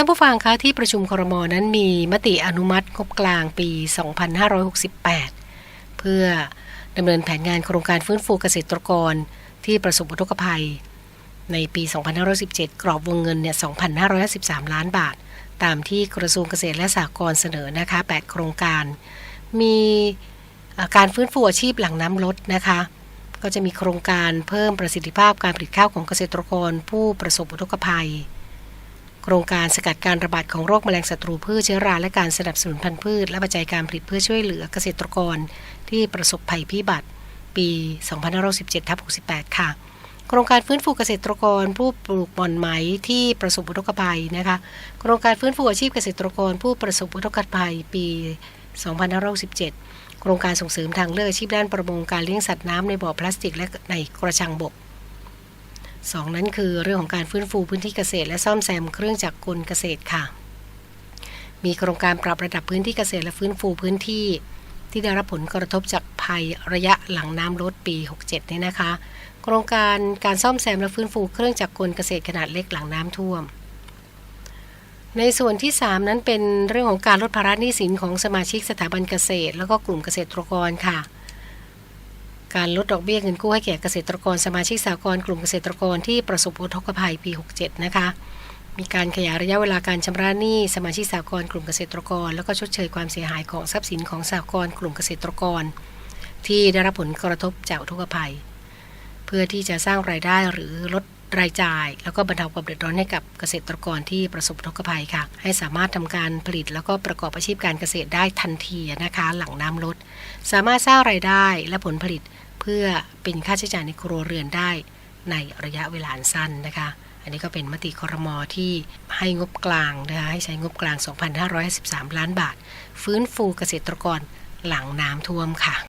ท่านผู้ฟังคะที่ประชุมครมนั้นมีมติอนุมัติงบกลางปี 2568 เพื่อดำเนินแผนงานโครงการฟื้นฟูเกษตรกรที่ประสบอุทกภัย ในปี 2517 กรอบวงเงินเนี่ย 2,513ล้านบาท ตามที่กระทรวงเกษตรและสหกรณ์เสนอนะคะ 8 โครงการ มีการฟื้นฟูอาชีพหลังน้ำลดนะคะ ก็จะมีโครงการเพิ่มประสิทธิภาพการผลิตข้าวของเกษตรกรผู้ประสบอุทกภัย ครงการสกัดการระบาดของโรคแมลงศัตรูพืชเชื้อราและการสนับสนุนพันธุ์พืช และปัจจัยการผลิตเพื่อช่วยเหลือเกษตรกร ที่ประสบภัยพิบัติ ปี2517ทับ68 ค่ะ โครงการฟื้นฟูเกษตรกร ผู้ปลูกบอนไหมที่ประสบอุทกภัยนะคะ โครงการฟื้นฟูอาชีพเกษตรกร ผู้ประสบอุทกภัยปี 2517 โครงการส่งเสริมทางเลือกอาชีพด้านประมงการเลี้ยงสัตว์น้ำในบ่อพลาสติกและในกระชังบก สองนั้นคือเรื่องของการฟื้นฟูพื้นที่เกษตร และซ่อมแซมเครื่องจักรกลเกษตรค่ะ มีโครงการปรับระดับพื้นที่เกษตรและฟื้นฟูพื้นที่ ที่ได้รับผลกระทบจากภัยระยะหลังน้ำลดปี 67เนี่ยนะคะ โครงการการซ่อมแซมและฟื้นฟูเครื่องจักรกลเกษตรขนาดเล็กหลังน้ำท่วมในส่วนที่ 3 นั้นเป็นเรื่องของการลดภาระหนี้สินของสมาชิกสถาบันเกษตร แล้วก็กลุ่มเกษตรกรค่ะ การลดดอกเบี้ยเงินกู้ให้แก่เกษตรกรสมาชิกสากลกลุ่มเกษตรกรที่ประสบอุทกภัยปี 67 นะคะ มีการขยายระยะเวลาการชำระหนี้สมาชิกสากลกลุ่มเกษตรกร แล้วก็ชดเชยความเสียหายของทรัพย์สินของสากลกลุ่มเกษตรกร ที่ได้รับผลกระทบจากอุทกภัย เพื่อที่จะสร้างรายได้หรือลด รายจ่าย แล้วก็บรรเทาความเดือดร้อนให้กับเกษตรกรที่ประสบอุทกภัยค่ะ ให้สามารถทำการผลิต แล้วก็ประกอบอาชีพการเกษตรได้ทันทีนะคะ หลังน้ำลด สามารถสร้างรายได้และผลผลิตเพื่อเป็นค่าใช้จ่ายในครัวเรือนได้ในระยะเวลาสั้นนะคะ อันนี้ก็เป็นมติครมอที่ให้งบกลางนะคะให้ใช้งบกลาง 2,513ล้านบาท ฟื้นฟูเกษตรกรหลังน้ำท่วมค่ะ